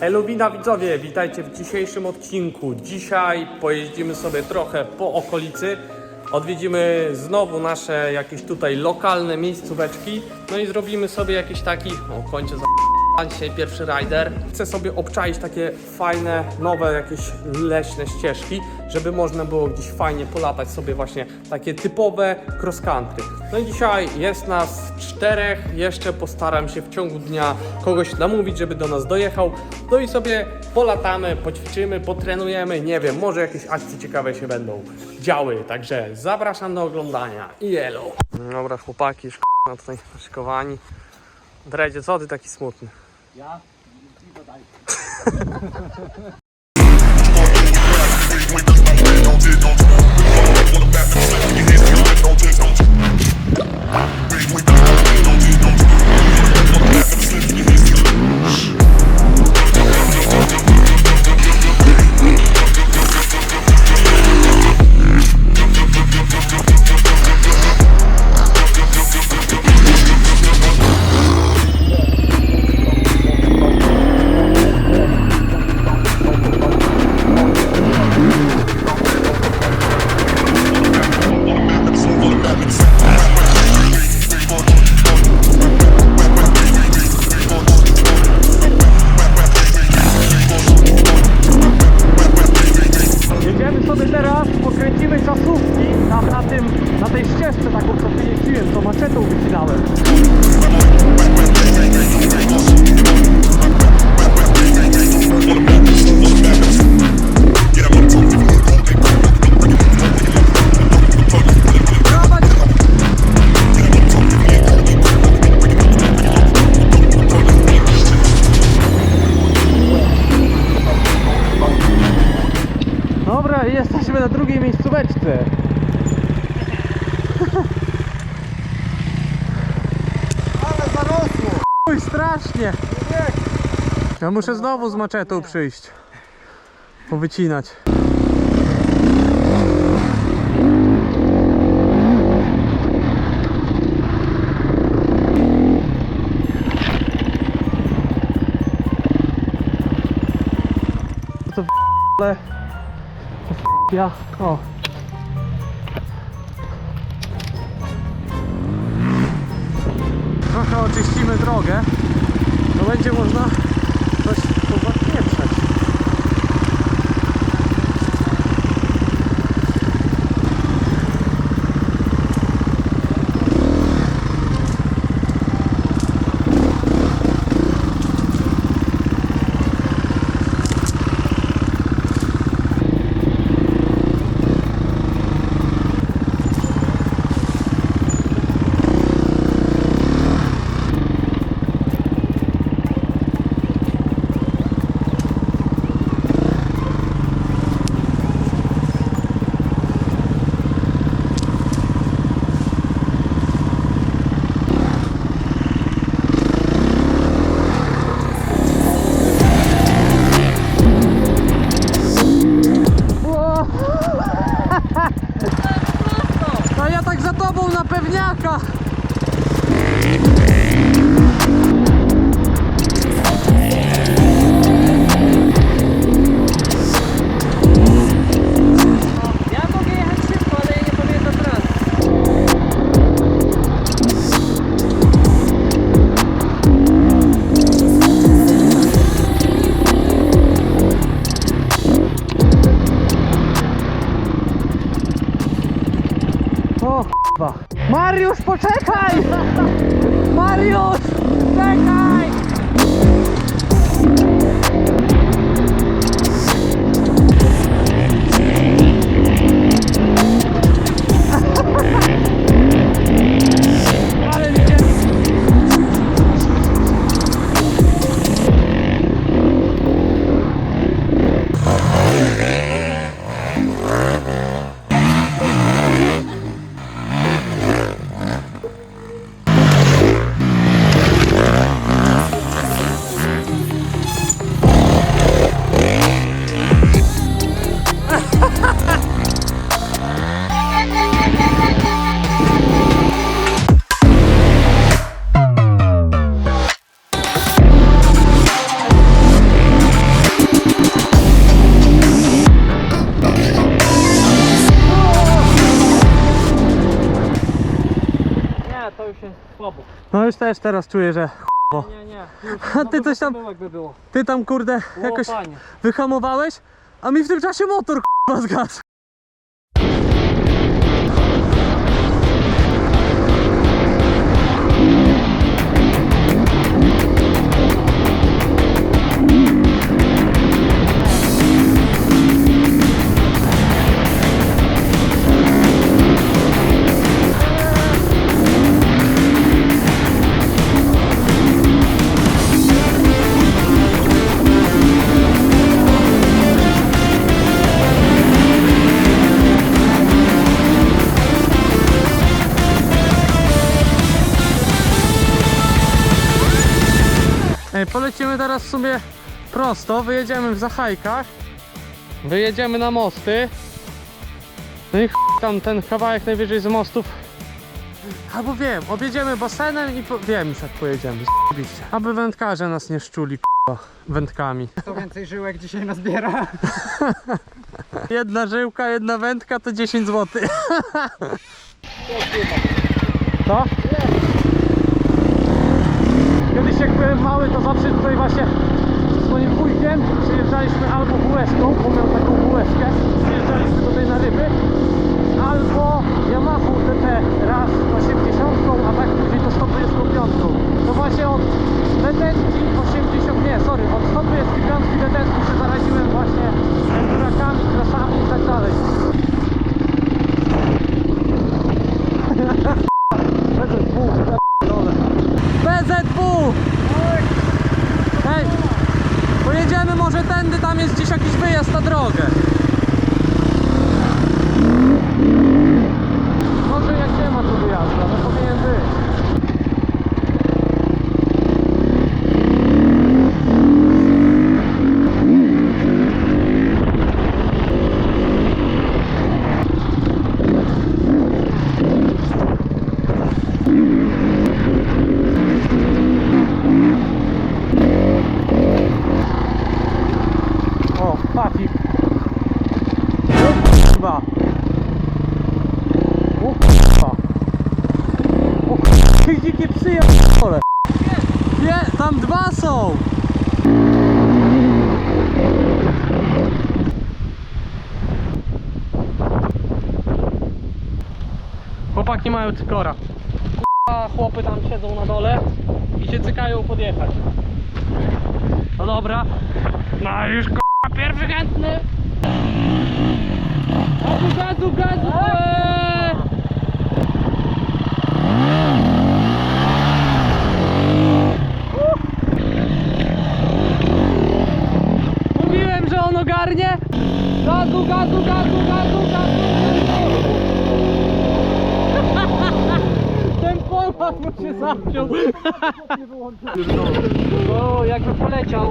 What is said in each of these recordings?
Elubina widzowie, witajcie w dzisiejszym odcinku. Dzisiaj pojeździmy sobie trochę po okolicy. Odwiedzimy znowu nasze jakieś tutaj lokalne miejscóweczki. No i zrobimy sobie jakiś taki, o kończę za Dzisiaj pierwszy rider. Chcę sobie obczaić takie fajne, nowe jakieś leśne ścieżki, żeby można było gdzieś fajnie polatać sobie właśnie takie typowe cross country. No i dzisiaj jest nas czterech. Jeszcze postaram się w ciągu dnia kogoś namówić, żeby do nas dojechał. No i sobie polatamy, poćwiczymy, potrenujemy. Nie wiem, może jakieś akcje ciekawe się będą działy. Także zapraszam do oglądania. I elo. Dobra, chłopaki, już na tutaj szykowani. Dredzie, co ty taki smutny? Ja? shit, don't you? Put the on the back, flip, your hands to your left, don't touch, strasznie. Ja muszę znowu z maczetą przyjść. Powycinać. Co w ale... Ja... O. drogę. To będzie można się słabo. No już też teraz czuję, że ch**bo. Nie, nie, A ty coś tam, by było. ty tam kurde jakoś Łopanie. wyhamowałeś, a mi w tym czasie motor ch**ba zgasł. Sumie prosto, wyjedziemy w Zachajkach, wyjedziemy na mosty, no i ch... tam ten kawałek najwyżej z mostów, albo wiem, objedziemy basenem i po... wiem już jak pojedziemy. Aby wędkarze nas nie szczuli k***a, wędkami. Kto więcej żyłek dzisiaj nazbiera? Jedna żyłka, jedna wędka to 10 zł. Co? Jak byłem mały, to zawsze tutaj właśnie z moim wujkiem przyjeżdżaliśmy albo WS-ką, bo miał taką WS-kę, przyjeżdżaliśmy tutaj na ryby, albo Yamaha TT raz 80, a tak później to 125. To właśnie od DT-ki 80, nie, sorry, od 125 DT-ki się zaraziłem właśnie endurakami, krasami i tak dalej. Pojedziemy może tędy, tam jest gdzieś jakiś wyjazd na drogę. Może jak nie ma tu wyjazdu, ale powinien być. O, pati. O kurwa. O kurwa. O kurwa. Dzikie psy ja p***ole. Nie, tam dwa są. Chłopaki mają cykora. Kurwa, chłopy tam siedzą na dole i się cykają podjechać. No dobra. No już k***a pierwszy chętny. Gazu, gazu, gazu! eee! Mówiłem, że on ogarnie. Gazu, gazu, gazu, gazu, gazu. Ten pomad mu się zapiął. O, jakby poleciał.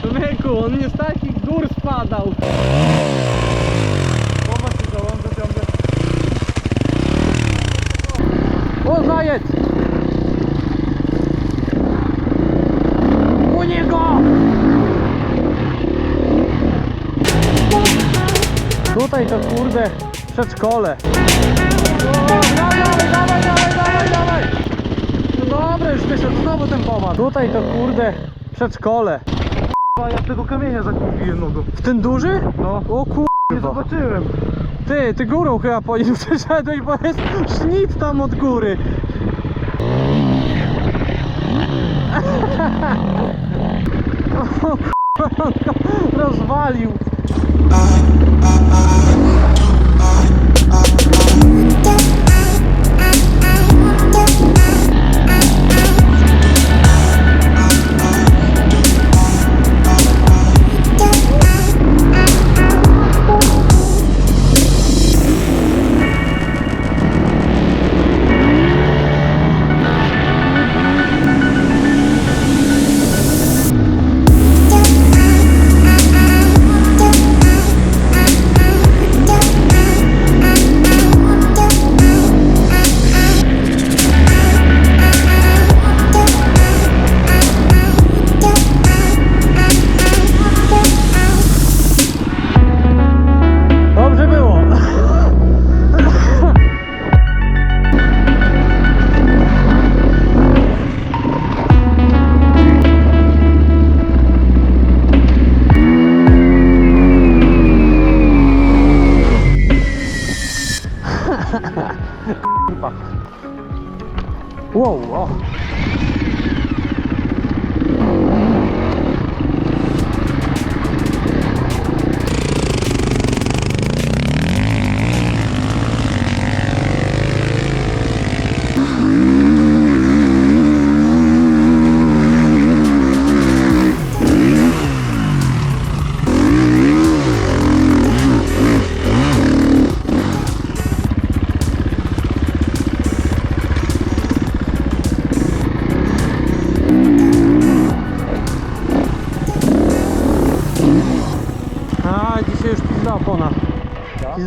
Człowieku, on nie z takich gór spadał. O, zajec! U niego! Tutaj to kurde przedszkole. O, już wyszedł znowu ten pomad. Tutaj to kurde przedszkole. A ja tego kamienia zakupiłem nogą. W ten duży? No. O Nie kurwa. zobaczyłem. Ty, ty górą chyba po nim przeszedłeś, bo jest sznit tam od góry. O kurwa, rozwalił.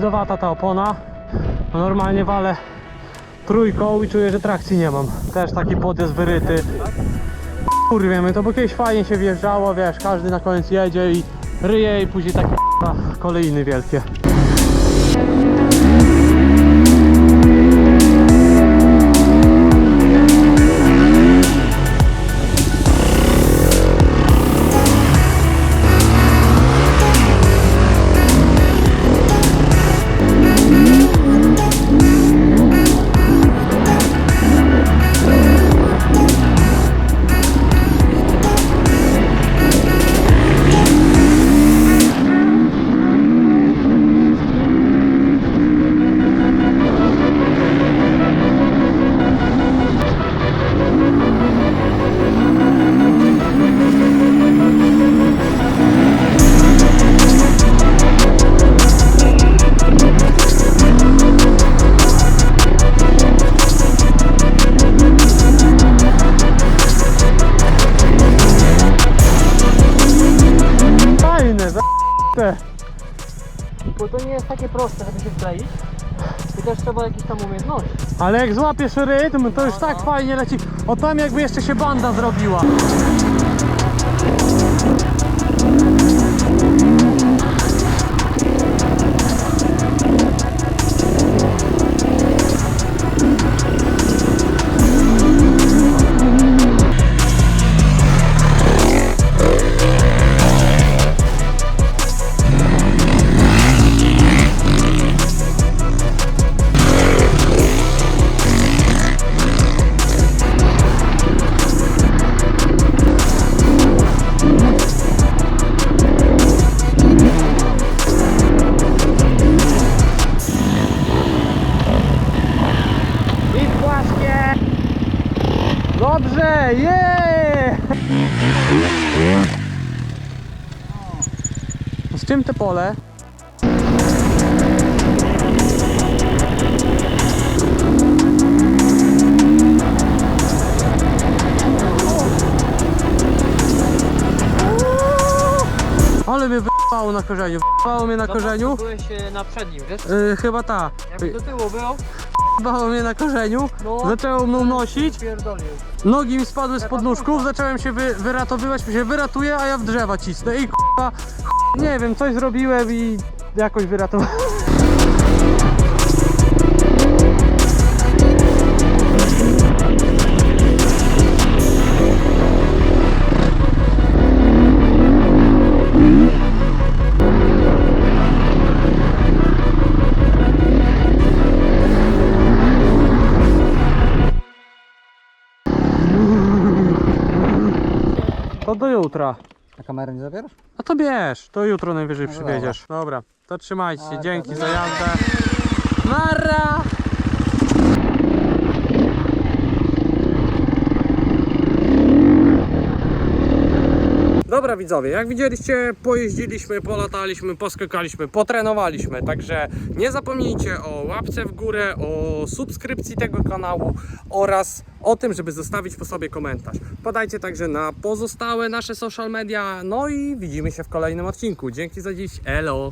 Pizdowata ta opona. No normalnie walę trójką i czuję, że trakcji nie mam. Też taki podjazd wyryty. Kurwiemy to, bo kiedyś fajnie się wjeżdżało, wiesz, każdy na koniec jedzie i ryje i później takie kolejny wielkie. Jest takie proste, żeby się wkleić. I też trzeba jakieś tam umiejętności. Ale jak złapiesz rytm, to już tak fajnie leci. O tam jakby jeszcze się banda zrobiła. Z czym te pole? Ale mnie wypało na korzeniu, wypało mnie na korzeniu. Byłeś e, na przednim, wiesz? Yy, chyba ta. Jakby do tyłu był, Wypało mnie na korzeniu, No. zaczęło mną nosić, pierdolił. nogi mi spadły z podnóżków, zacząłem się wy, wyratowywać, się wyratuję, a ja w drzewa cisnę i k***a, nie wiem, coś zrobiłem i jakoś wyratowałem. To do jutra. A kamerę nie zabierasz? To bierz, to jutro najwyżej No przybiedziesz. Dobra, to trzymajcie się, dzięki za jazdę. Mara! Dobra widzowie, jak widzieliście, pojeździliśmy, polataliśmy, poskakaliśmy, potrenowaliśmy, także nie zapomnijcie o łapce w górę, o subskrypcji tego kanału oraz o tym, żeby zostawić po sobie komentarz. Podajcie także na pozostałe nasze social media, no i widzimy się w kolejnym odcinku. Dzięki za dziś, elo!